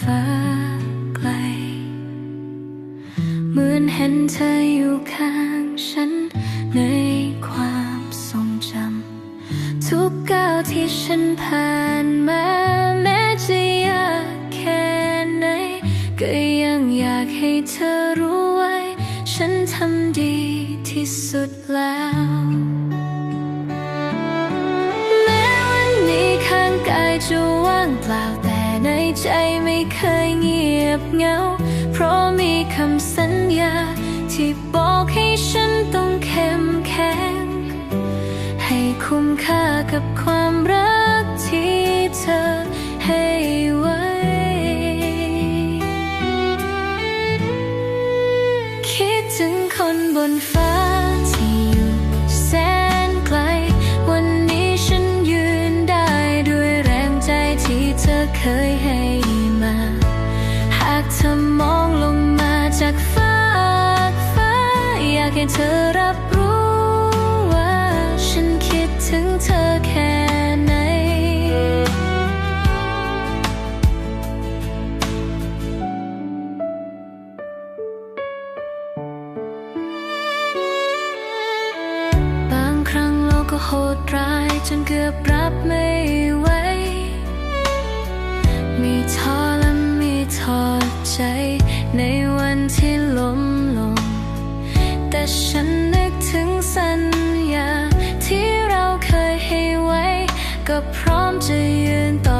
ฟ้าไกล เหมือนเห็นเธออยู่ข้างฉันในความทรงจำ ทุกก้าวที่ฉันผ่านมาแม้จะยากแค่ไหน ก็ยังอยากให้เธอรู้ไว้ ฉันทำดีที่สุดแล้วแม้วันนี้ข้างกายจะว่างเปล่าแต่ ในใจไม่เคยเงียบเหงา เพราะมีคำสัญญา ที่บอกให้ฉันต้องเข้มแข็ง ให้คุ้มค่ากับความรักที่เธอให้ไว้ คิดถึงคนบนฟ้า ให้เธอรับรู้ว่า ฉันคิดถึงเธอแค่ไหน บางครั้งโลกก็โหดร้ายจนเกือบรับไม่ไหวมีท้อ ก็พร้อมจะยืนต่อ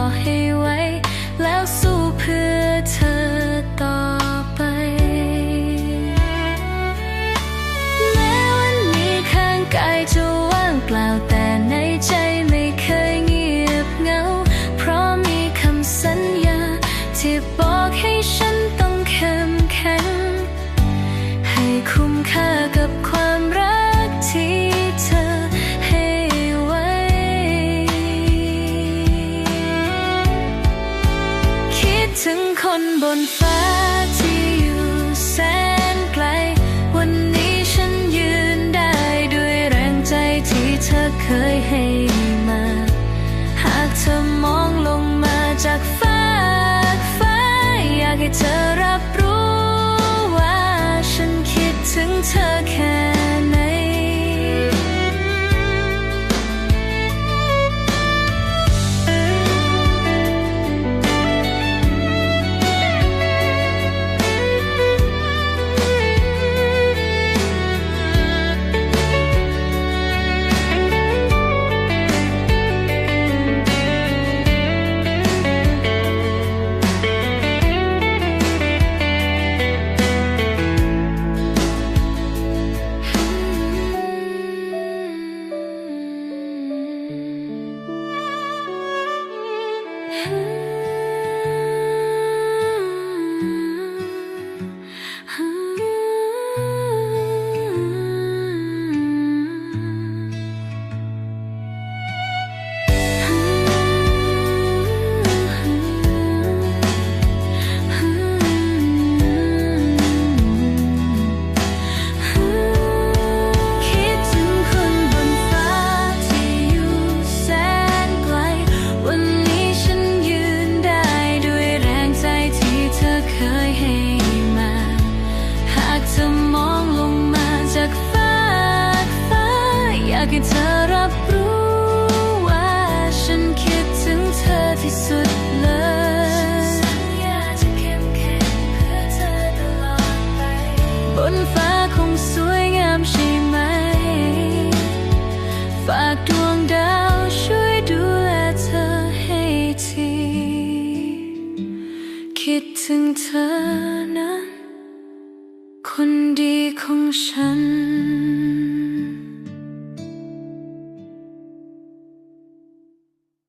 ถึงคนบนฟ้าที่อยู่แสนไกล วันนี้ฉันยืนได้ด้วยแรงใจที่เธอเคยให้ เธอรับรู้ว่าฉันคิดถึงเธอที่สุดเลยบนฟ้าคงสวยงามใช่ไหม ฝากดวงดาวช่วยดูแลเธอให้ที คิดถึงเธอนั้น คนดีของฉัน